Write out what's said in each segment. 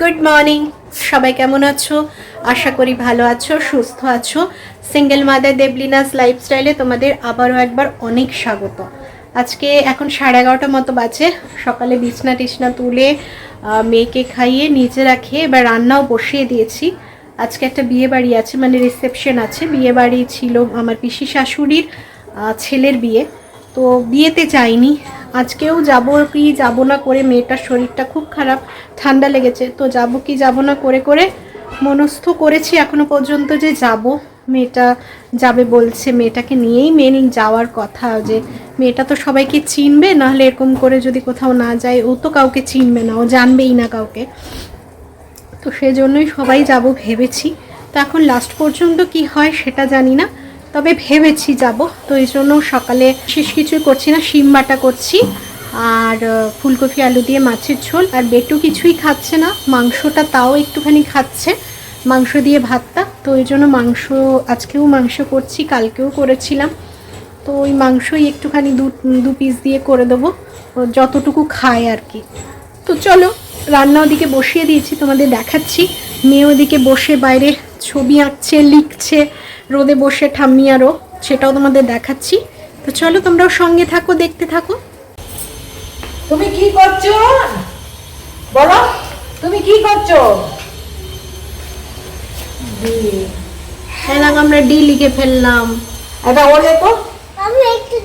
Good morning সবাই কেমন আছো? আশা করি ভালো আছো, সুস্থ আছো। সিঙ্গেল মাদার দেবলিনাস লাইফস্টাইলে তোমাদের আবারও একবার অনেক স্বাগত। আজকে এখন সাড়ে এগারোটা মতো বাজে। সকালে বিছনা টিছনা তুলে মেয়েকে খাইয়ে নিচে রাখে, এবার রান্নাও বসিয়ে দিয়েছি। আজকে একটা বিয়ে বাড়ি আছে মানে রিসেপশন আছে। বিয়ে বাড়ি ছিল আমার পিসি শাশুড়ির ছেলের বিয়ে। তো বিয়েতে যাইনি। আজকেও যাব কি যাব না করে মেয়েটার শরীরটা খুব খারাপ, ঠান্ডা লেগেছে। তো যাব কি যাব না করে করে মনস্থ করেছি এখনও পর্যন্ত যে যাব। মেয়েটা যাবে বলছে, মেয়েটাকে নিয়েই মেন যাওয়ার কথা যে মেয়েটা তো সবাইকে চিনবে, নাহলে এরকম করে যদি কোথাও না যায়, ও তো কাউকে চিনবে না, ও জানবেই না কাউকে। তো সেজন্যই সবাই যাব ভেবেছি। তো এখন লাস্ট পর্যন্ত কি হয় সেটা জানি না। তবে ভেবেছি যাব, তো এই জন্য সকালে শেষ কিছুই করছি না, শিম বাটা করছি, আর ফুলকপি, আলু দিয়ে মাছের ঝোল, আর বেটু কিছুই খাচ্ছে না, মাংসটা তাও একটুখানি খাচ্ছে, মাংস দিয়ে ভাতটা, তো ওই জন্য মাংস, আজকেও মাংস করছি, কালকেও করেছিলাম, তো ওই মাংসই একটুখানি দু দু পিস দিয়ে করে দেবো যতটুকু খায় আর কি। তো চলো, রান্না ওদিকে বসিয়ে দিয়েছি, তোমাদের দেখাচ্ছি, মেয়ে ওদিকে বসে বাইরে ছবি আঁকছে, লিখছে রোদে বসে ঠাম্মি আরও সেটাও তোমাদের দেখাচ্ছি। তো চলো তোমরাও সঙ্গে থাকো দেখতে থাকো। তুমি কি করছ? বলো তুমি কি করছ? হ্যাঁ আমরা ডি লিখে ফেললাম। এটা ও লেখো। আমি একটু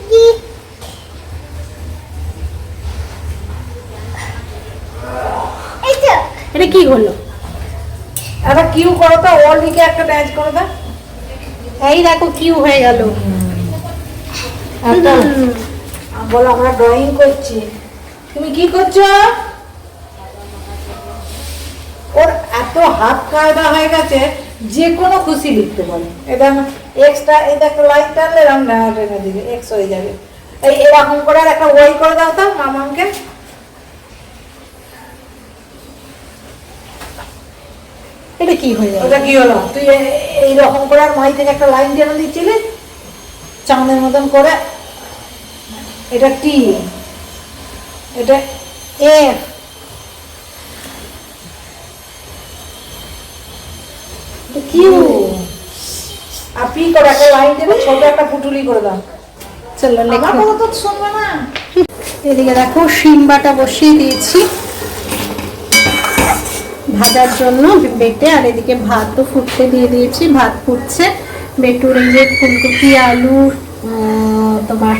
তো এটা কি হলো? এটা কিউ করো তো ও লিখে একটা ড্যান্স করো তো। এই দেখো কিউ হয়ে গেল। একটা বলো, আমরা ড্রয়িং করছি। তুমি কি করছ? ওর এত হাত কায়দা হয়ে গেছে, যে কোনো খুশি লিখতে পারে। এটা এক্সট্রা এই দেখো লাইন টানলে এরকম না দিবে এক্স হয়ে যাবে। এই এরকম করে একটা ওই করে দাও তো মামাকে এটা কি হয়ে গেল ওটা কি হলো? তুই এই রকম করে আর মাই থেকে একটা লাইন টেনে দিচ্ছিলি চাঁদের মতন করে। এটা টি এটা এফ। কিউ। আর পি করে একটা লাইন দেবে ছোট একটা পুটুলি করে দাও। চলো আমার কথা তো শুনবে না। এদিকে দেখো শিম বাটা বসিয়ে দিয়েছি। ভাজার জন্য বেটে আর এদিকে ভাতও ফুটতে দিয়ে দিয়েছি। ভাত ফুটছে। বেটুর এই যে ফুলকপি আলু তোমার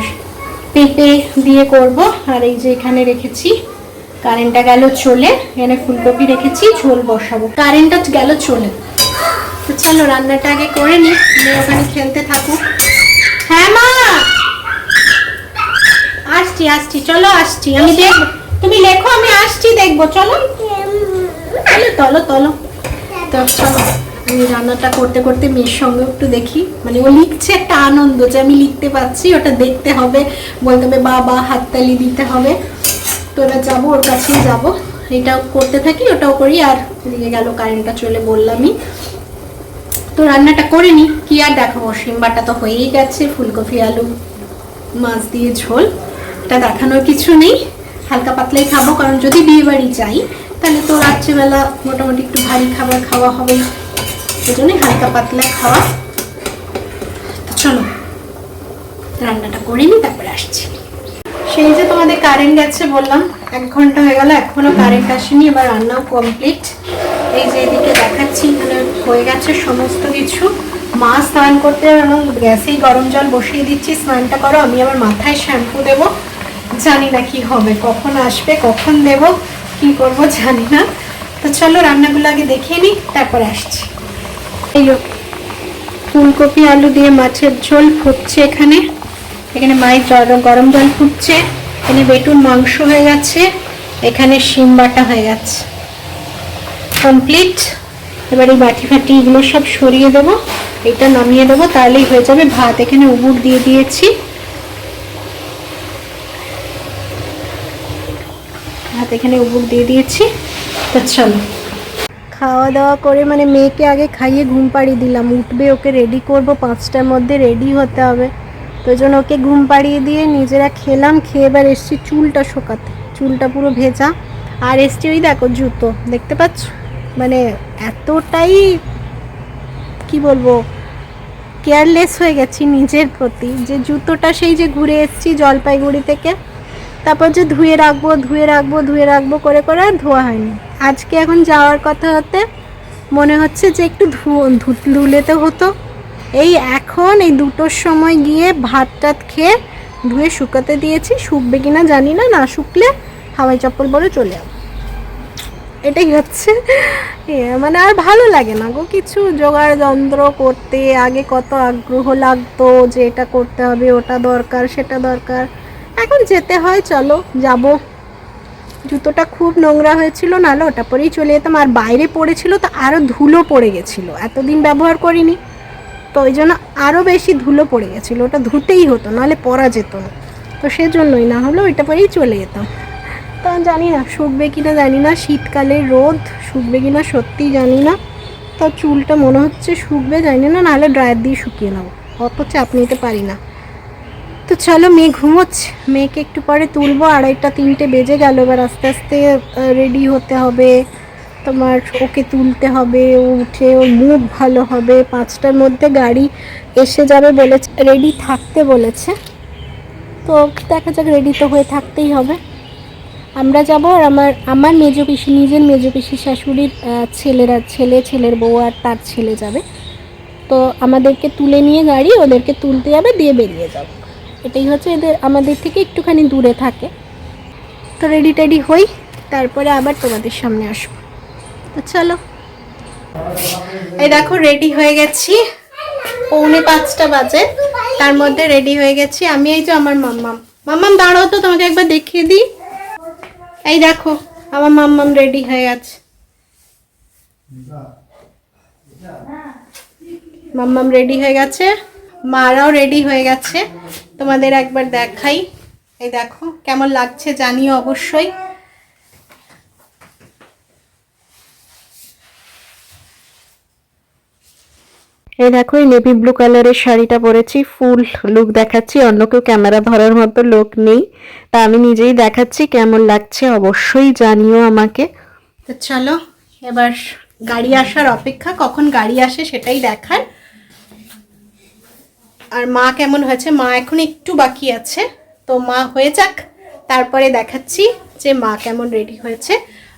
পেঁপে দিয়ে করব। আর এই যে এখানে রেখেছি কারেন্টটা গেল চলে। এখানে ফুলকপি রেখেছি ঝোল বসাবো। কারেন্টটা গেল চলে। তো চলো রান্নাটা আগে করে নি। মেয়ে ওখানে খেলতে থাকুক। হ্যাঁ মা! আসছি আসছি। চলো আসছি। আমি দেখব তুমি লেখো আমি আসছি দেখব। চলো। চলো তলো তো চলো, আমি রান্নাটা করতে করতে মেয়ের সঙ্গে একটু দেখি। মানে ও লিখছে একটা আনন্দ যে আমি লিখতে ওটা দেখতে হবে। বলতে হবে বাবা হাততালি দিতে হবে। ওর যাব। এটাও করতে থাকি, ওটাও করি, আর এদিকে গেল কারেন্টটা চলে বললামই। তো রান্নাটা করে নি। কি আর দেখাবো সিম্বাটা তো হয়েই গেছে, ফুলকপি, আলু, মাছ দিয়ে ঝোল। এটা দেখানোর কিছু নেই। হালকা পাতলাই খাব, কারণ যদি বিয়ে বাড়ি যাই তাহলে তো রাত্রিবেলা মোটামুটি একটু ভারী খাবার খাওয়া হবে। সেই জন্যই হালকা পাতলা খাওয়া। চলো, রান্নাটা করে নিই, তারপরে আসছি। সেই যে তোমাদের কারেন্ট গেছে বললাম, এক ঘণ্টা হয়ে গেল, এখনও কারেন্ট আসেনি, এবার রান্নাও কমপ্লিট এই যে এদিকে দেখাচ্ছি এখানে হয়ে গেছে সমস্ত কিছু। মা স্নান করতে গ্যাসেই গরম জল বসিয়ে দিচ্ছি। স্নানটা করো, আমি আবার মাথায় শ্যাম্পু দেবো। জানি না কি হবে, কখন আসবে, কখন দেব। কি করব জানি না। তো চলো রান্নাগুলো আগে দেখিয়ে নিই তারপরে আসছি। এই ফুলকপি, আলু দিয়ে মাছের ঝোল ফুটছে এখানে। এখানে মায়ের জল গরম জল ফুটছে। এখানে বেটুর মাংস হয়ে গেছে। এখানে শিম বাটা হয়ে গেছে। কমপ্লিট। এবার এই বাটি ফাটি এগুলো সব সরিয়ে দেবো। এটা নামিয়ে দেবো, তাহলেই হয়ে যাবে ভাত। এখানে উবুর দিয়ে দিয়েছি। ভাত এখানে উবুর দিয়ে দিয়েছি। তো চলো। খাওয়া দাওয়া করে মানে মেয়েকে আগে খাইয়ে ঘুম পাড়িয়ে দিলাম। উঠবে ওকে রেডি করব, পাঁচটার মধ্যে রেডি হতে হবে। তো জন্য ওকে ঘুম পাড়িয়ে দিয়ে নিজেরা খেলাম, খেয়ে এবার এসছি চুলটা শোকাতে। চুলটা পুরো ভেজা। আর এসছি ওই দেখো জুতো, দেখতে পাচ্ছ? মানে এতটাই কি বলব কেয়ারলেস হয়ে গেছি নিজের প্রতি। যে জুতোটা সেই যে ঘুরে এসেছি জলপাইগুড়ি থেকে তারপর যে ধুয়ে রাখব ধুয়ে রাখব ধুয়ে রাখব করে করে আর ধোয়া হয়নি। আজকে এখন যাওয়ার কথা হতে মনে হচ্ছে যে একটু ধু- ধু- ধুলেতে হতো। এই এখন এই দুটোর সময় গিয়ে ভাত টাত খেয়ে ধুয়ে শুকাতে দিয়েছি। শুকবে কিনা জানি না না শুকলে হাওয়াই চপ্পল পরে চলে যাব এটাই হচ্ছে। মানে আর ভালো লাগে না গো কিছু। জোগাড় যন্ত্র করতে, আগে কত আগ্রহ লাগতো যে এটা করতে হবে, ওটা দরকার, সেটা দরকার। এখন যেতে হয়, চলো, যাব। জুতোটা খুব নোংরা হয়েছিল নাহলে ওটা পরেই চলে যেতাম। আর বাইরে পড়েছিল তো আরও ধুলো পড়ে গেছিল, এতদিন ব্যবহার করিনি। তো ওই জন্য আরও বেশি ধুলো পড়ে গেছিল, ওটা ধুতেই হতো, নাহলে পরা যেত না। তো সেজন্যই না হলে ওইটা পরেই চলে যেতাম। তা জানি না, শুকবে কিনা জানি না, শীতকালে রোদ, শুকবে কিনা সত্যিই জানি না। তা চুলটা মনে হচ্ছে শুকবে, জানি না, নাহলে ড্রায়ার দিয়ে শুকিয়ে নেব। অত চাপ নিতে পারি না। তো চলো, মেয়ে ঘুমোচ্ছে। মেয়েকে একটু পরে তুলবো। আড়াইটা, তিনটে বেজে গেল। এবার আস্তে আস্তে রেডি হতে হবে। তোমার ওকে তুলতে হবে। ও উঠে, ওর মুড ভালো হবে। পাঁচটার মধ্যে গাড়ি এসে যাবে বলেছে। রেডি থাকতে বলেছে। তো দেখা যাক রেডি তো হয়ে থাকতেই হবে। আমরা যাব আর আমার আমার মেজো পিসি, নিজের মেজো পিসি শাশুড়ির ছেলেরা, ছেলে, ছেলের বউ আর তার ছেলে যাবে। তো আমাদেরকে তুলে নিয়ে গাড়ি, ওদেরকে তুলতে যাবে, দিয়ে বেরিয়ে যাব। এটাই হচ্ছে এদের, আমাদের থেকে একটুখানি দূরে থাকে। তো রেডি টেডি হই, তারপরে আবার তোমাদের সামনে আসব। তো চলো। এই দেখো রেডি হয়ে গেছি। পৌনে পাঁচটা বাজে। তার মধ্যে রেডি হয়ে গেছি আমি, এই যে আমার মাম্মাম। মাম্মাম, দাঁড়াও তো, তোমাকে একবার দেখিয়ে দিই। এই দেখো, আমার মাম্মাম রেডি হয়ে গেছে। মাম্মাম রেডি হয়ে গেছে। মারাও রেডি হয়ে গেছে। তোমাদের একবার দেখাই। এই দেখো কেমন লাগছে জানিও অবশ্যই। এই দেখো এই নেভি ব্লু কালারের শাড়িটা পরেছি ফুল লুক দেখাচ্ছি। অন্য কেউ ক্যামেরা ধরার মতো লোক নেই। তা আমি নিজেই দেখাচ্ছি কেমন লাগছে অবশ্যই জানিও আমাকে। তো চলো এবার গাড়ি আসার অপেক্ষা কখন গাড়ি আসে সেটাই দেখার। আর মা কেমন হয়েছে? মা এখন একটু বাকি আছে। তো মা হয়ে যাক। তারপরে দেখাচ্ছি যে মা কেমন রেডি হয়েছে।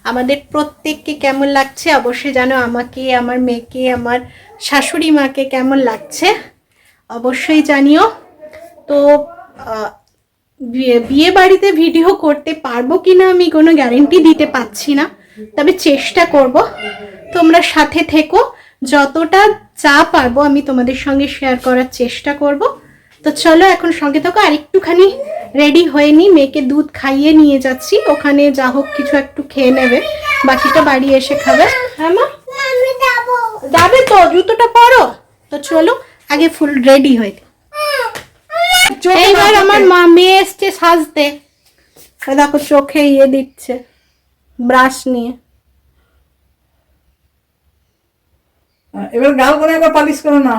আমাদের প্রত্যেককে কেমন লাগছে? অবশ্যই জানো, আমাকে, আমার মেয়েকে, আমার শাশুড়ি মাকে কেমন লাগছে? অবশ্যই জানিও। তো বিয়ে বাড়িতে ভিডিও করতে পারব কি না আমি কোনো গ্যারেন্টি দিতে পারছি না। তবে চেষ্টা করব। তোমরা সাথে থেকো। যতটা যা পারব আমি তোমাদের সঙ্গে শেয়ার করার চেষ্টা করব। তো চলো এখন সঙ্গে থাকো, আর একটুখানি রেডি হয়ে মেয়েকে দুধ খাইয়ে নিয়ে যাচ্ছি। ওখানে যা হোক কিছু একটু খেয়ে নেবে, বাকিটা বাড়ি এসে খাবে। হ্যাঁ মা? যাব তো, জুতোটা পরো। তো চলো, আগে ফুল রেডি হয়ে এইবার আমার মা মেয়ে এসছে সাজতে। দেখো চোখে ইয়ে দিচ্ছে ব্রাশ নিয়ে হ্যাঁ, এবার গাল করে একবার পালিশ করো না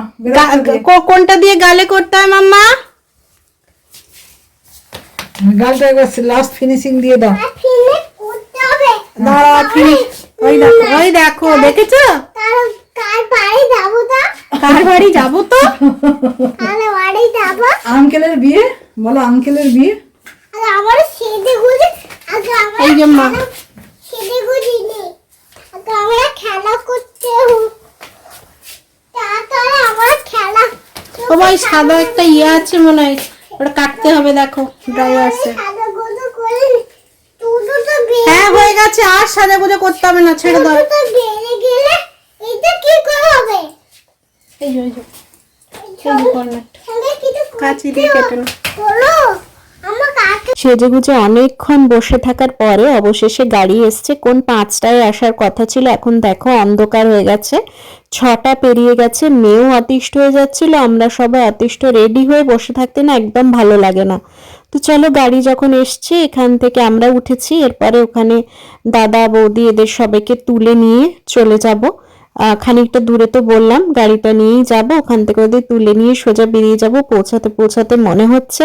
কোনটা দিয়ে গালে করতে হয় মাম্মা? গালটা একবার লাস্ট ফিনিশিং দিয়ে দাও। আর ফিরে করতে হবে। দাঁড়া ফিনিশ ওই দেখো ওই দেখো দেখেছ? কার কার বাড়ি যাব তা? কার বাড়ি যাব তো? কার বাড়ি আঙ্কেলের বিয়ে? বলো আঙ্কেলের বিয়ে? আর আমার সেদে গুজি এই যে মা সেদে গুজি নেই আগে আমরা খেলা করতে হো- তারপরে আমার খেলা ও ভাই সাদা একটা ইয়ে আছে মনে হয় ওটা কাটতে হবে দেখো ড্রাই বের হ্যাঁ হয়ে গেছে আর সাদা গুজো করতে হবে না ছেড়ে দাও এই যে, এই যে, কাঁচি দিয়ে কেটে নাও। সেজেগুজে অনেকক্ষণ বসে থাকার পরে অবশেষে গাড়ি এসছে। কোন পাঁচটায় আসার কথা ছিল, এখন দেখো অন্ধকার হয়ে গেছে। ছটা পেরিয়ে গেছে, মেয়েও অতিষ্ঠ হয়ে যাচ্ছিল। আমরা সবাই অতিষ্ঠ, রেডি হয়ে বসে থাকতে না একদম ভালো লাগে না। তো চলো গাড়ি যখন এসছে, এখান থেকে আমরা উঠেছি। এরপরে ওখানে দাদা, বৌদি এদের সবাইকে তুলে নিয়ে চলে যাব। খানিকটা দূরে তো বললাম, গাড়িটা নিয়েই যাব, ওখান থেকে ওদের তুলে নিয়ে সোজা বেরিয়ে যাব, পৌঁছাতে পৌঁছাতে মনে হচ্ছে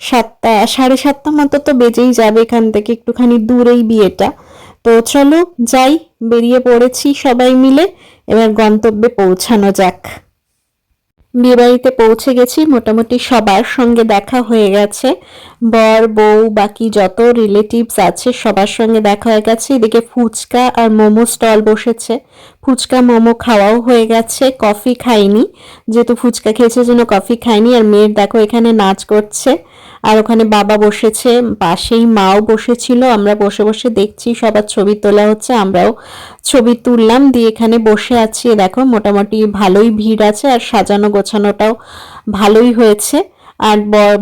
সাতটা, সাড়ে সাতটা মতো তো বেজেই যাবে এখান থেকে, একটুখানি দূরেই বিয়েটা। তো চলো, যাই, বেরিয়ে পড়েছি সবাই মিলে, এবার গন্তব্যে পৌঁছানো যাক। বিয়েবাড়িতে পৌঁছে গেছি, মোটামুটি সবার সঙ্গে দেখা হয়ে গেছে। বর, বউ, বাকি যত রিলেটিভস আছে সবার সঙ্গে দেখা হয়ে গেছে। এদিকে ফুচকা আর মোমো স্টল বসেছে। ফুচকা, মোমো খাওয়াও হয়ে গেছে। কফি খাইনি, যেহেতু ফুচকা খেয়েছে জন্য কফি খাইনি। আর মেয়ের দেখো এখানে নাচ করছে। আর ওখানে বাবা বসেছে, পাশেই মাও বসেছিল, আমরা বসে বসে দেখছি সবার ছবি তোলা হচ্ছে, আমরাও ছবি তুললাম, দিয়ে এখানে বসে আছি। দেখো, মোটামুটি ভালোই ভিড় আছে আর সাজানো গোছানোটাও ভালোই হয়েছে। আর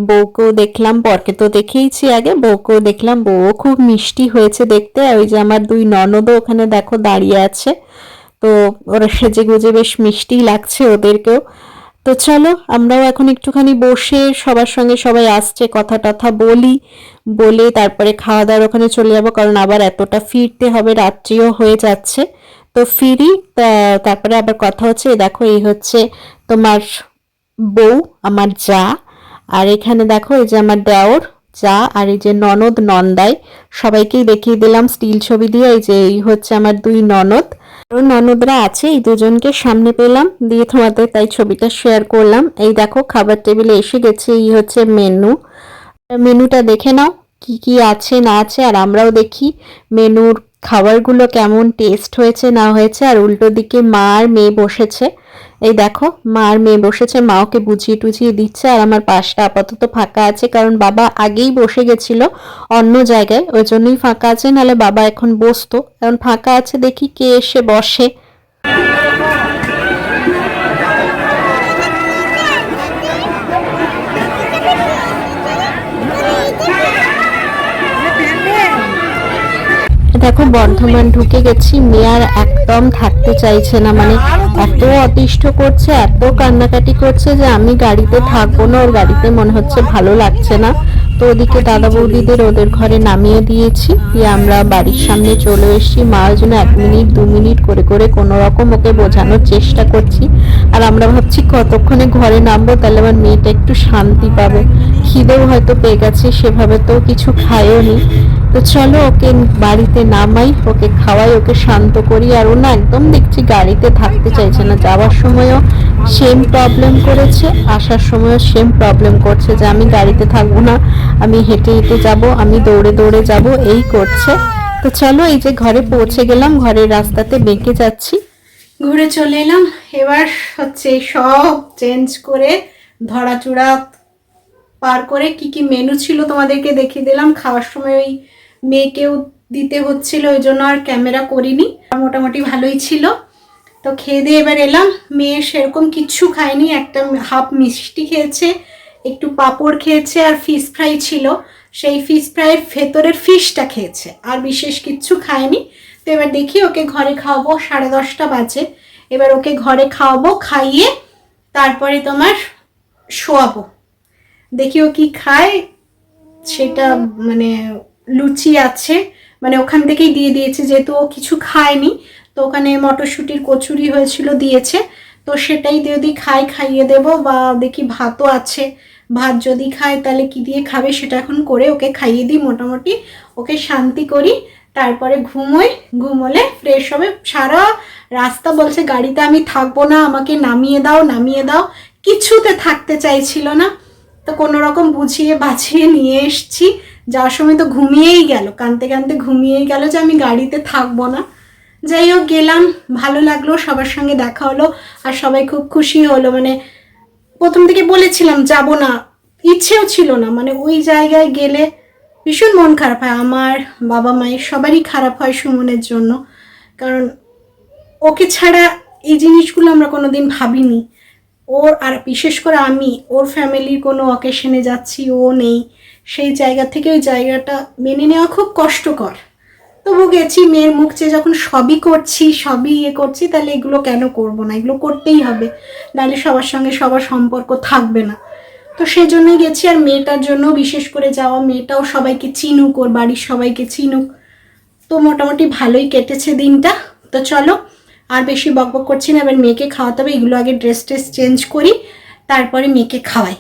বউকেও দেখলাম, বরকে তো দেখেইছি আগে, বউকেও দেখলাম, বউও খুব মিষ্টি হয়েছে দেখতে। আর ওই যে আমার দুই ননদও ওখানে দেখো দাঁড়িয়ে আছে। তো ওরা সেজে গুজে বেশ মিষ্টি লাগছে ওদেরকেও। তো চলো, আমরাও এখন একটুখানি বসে সবার সঙ্গে সবাই আসছে কথা টথা বলি, বলে তারপরে খাওয়া দাওয়ার ওখানে চলে যাব, কারণ আবার এতটা ফিরতে হবে, রাত্রিও হয়ে যাচ্ছে। তো ফিরি তারপরে আবার কথা হচ্ছে দেখো, এই হচ্ছে তোমার বউ, আমার যা, আর এখানে দেখো, এই যে আমার দেওর যা, আর এই যে ননদ নন্দাই, সবাইকেই দেখিয়ে দিলাম, স্টিল ছবি দিয়ে, এই যে এই হচ্ছে আমার দুই ননদ। আরও ননদরা আছে, এই দুজনকে সামনে পেলাম, দিয়ে তোমাদের তাই ছবিটা শেয়ার করলাম। এই দেখো, খাবার টেবিলে এসে গেছে, এই হচ্ছে মেনু মেনুটা দেখে নাও, কি কি আছে, না আছে, আর আমরাও দেখি। মেনুর খাবারগুলো কেমন টেস্ট হয়েছে, না হয়েছে, আর উল্টো দিকে মা আর মেয়ে বসেছে। এই দেখো মা আর মেয়ে বসেছে, মা ওকে বুঝিয়ে টুঝিয়ে দিচ্ছে আর আমার পাশটা আপাতত ফাঁকা আছে কারণ বাবা আগেই বসে গেছিল অন্য জায়গায়, ওই জন্যই ফাঁকা আছে, নাহলে বাবা এখন বসতো। কারণ ফাঁকা আছে দেখি কে এসে বসে। দেখো বর্ধমান ঢুকে গেছি। মেয়ে আর একদম থাকতে চাইছে না। মানে এত অতিষ্ঠ করছে, এত কান্নাকাটি করছে যে আমি গাড়িতে থাকব না, ওর গাড়িতে মনে হচ্ছে ভালো লাগছে না। তো ওদিকে দাদা বৌদিদের ওদের ঘরে নামিয়ে দিয়েছি। দিয়ে আমরা বাড়ির সামনে চলে এসেছি। মার জন্য এক মিনিট, দু মিনিট করে করে কোনো রকম ওকে বোঝানোর চেষ্টা করছি। আর আমরা ভাবছি কতক্ষণে ঘরে নামবো, তাহলে আমার মেয়েটা একটু শান্তি পাবে। খিদেও হয়তো পেয়ে গেছে, সেভাবে তো কিছু খায়ও নি। তো চলো ওকে বাড়িতে নামাই, ওকে খাওয়াই, ওকে শান্ত করি, আর ও না একদম দেখছি গাড়িতে থাকতে চাইছে না। যাওয়ার সময়ও সেম প্রবলেম করেছে, আসার সময়ও সেম প্রবলেম করছে যে আমি গাড়িতে থাকব না, আমি হেঁটে হেঁটে যাব, আমি দৌড়ে দৌড়ে যাব, এই করছে। তো চলো এই যে ঘরে পৌঁছে গেলাম, ঘরের রাস্তাতে বেঁকে যাচ্ছি। ঘুরে চলে এলাম, এবার হচ্ছে সব চেঞ্জ করে ধরাচূড়া পার করে কি কি মেনু ছিল তোমাদেরকে দেখিয়ে দিলাম। খাওয়ার সময় ওই মেয়েকেও দিতে হচ্ছিল, ওই জন্য আর ক্যামেরা করিনি। মোটামুটি ভালোই ছিল। তো খেয়ে দিয়ে এবার এলাম। মেয়ে সেরকম কিচ্ছু খায়নি, একটা হাফ মিষ্টি খেয়েছে, একটু পাঁপড় খেয়েছে আর ফিশ ফ্রাই ছিল। সেই ফিশ ফ্রাইয়ের ভেতরের ফিশটা খেয়েছে, আর বিশেষ কিচ্ছু খায়নি। তো এবার দেখি ওকে ঘরে খাওয়াবো, সাড়ে দশটা বাজে। এবার ওকে ঘরে খাওয়াবো, খাইয়ে তারপরে তোমার শোয়াবো। দেখি ও কি খায়, সেটা মানে লুচি আছে। মানে ওখান থেকেই দিয়ে দিয়েছে, যেহেতু ও কিছু খায়নি, তো ওখানে মটরশুঁটির কচুরি হয়েছিল দিয়েছে, তো সেটাই যদি খাই, খাইয়ে দেবো বা দেখি ভাতও আছে। ভাত যদি খায় তাহলে কি দিয়ে খাবে সেটা এখন করে ওকে খাইয়ে দিই মোটামুটি। ওকে শান্তি করি, তারপরে ঘুমোই, ঘুমোলে ফ্রেশ হবে। সারা রাস্তা বলছে, গাড়িতে আমি থাকব না, আমাকে নামিয়ে দাও নামিয়ে দাও। কিছুতে থাকতে চাইছিল না। তো কোনো রকম বুঝিয়ে বাঁচিয়ে নিয়ে এসছি। যাওয়ার সময় তো ঘুমিয়েই গেল, কানতে কানতে ঘুমিয়েই গেল যে আমি গাড়িতে থাকব না। যাই হোক, গেলাম, ভালো লাগল, সবার সঙ্গে দেখা হলো আর সবাই খুব খুশি হলো। মানে প্রথম থেকে বলেছিলাম, যাব না, ইচ্ছেও ছিল না। মানে ওই জায়গায় গেলে ভীষণ মন খারাপ হয়, আমার বাবা মায়ের সবারই খারাপ হয় সুমনের জন্য। কারণ ওকে ছাড়া এই জিনিসগুলো আমরা কোনো দিন ভাবিনি। ওর আর বিশেষ করে আমি, ওর ফ্যামিলির কোনো অকেশনে যাচ্ছি, ও নেই। সেই জায়গা থেকে ওই জায়গাটা মেনে নেওয়া খুব কষ্টকর। তবু গেছি, মেয়ের মুখ চেয়ে যখন সবই করছি, সবই ইয়ে করছি, তাহলে এগুলো কেন করব না? এগুলো করতেই হবে। নাহলে সবার সঙ্গে সবার সম্পর্ক থাকবে না। তো সেজন্যই গেছি, আর মেয়েটার জন্য বিশেষ করে যাওয়া, মেয়েটাও সবাইকে চিনুক, ওর বাড়ির সবাইকে চিনুক। তো মোটামুটি ভালোই কেটেছে দিনটা। তো চলো, আর বেশি বকবক করছি না, এবার মেয়েকে খাওয়াতে হবে, এগুলো আগে ড্রেস ট্রেস চেঞ্জ করি, তারপরে মেয়েকে খাওয়াই।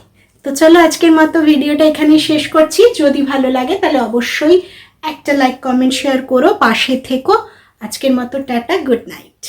তো চলো আজকের মতো ভিডিওটা এখানেই শেষ করছি। যদি ভালো লাগে তাহলে অবশ্যই একটা লাইক কমেন্ট শেয়ার করো, পাশে থেকো। আজকের মতো টাটা গুড নাইট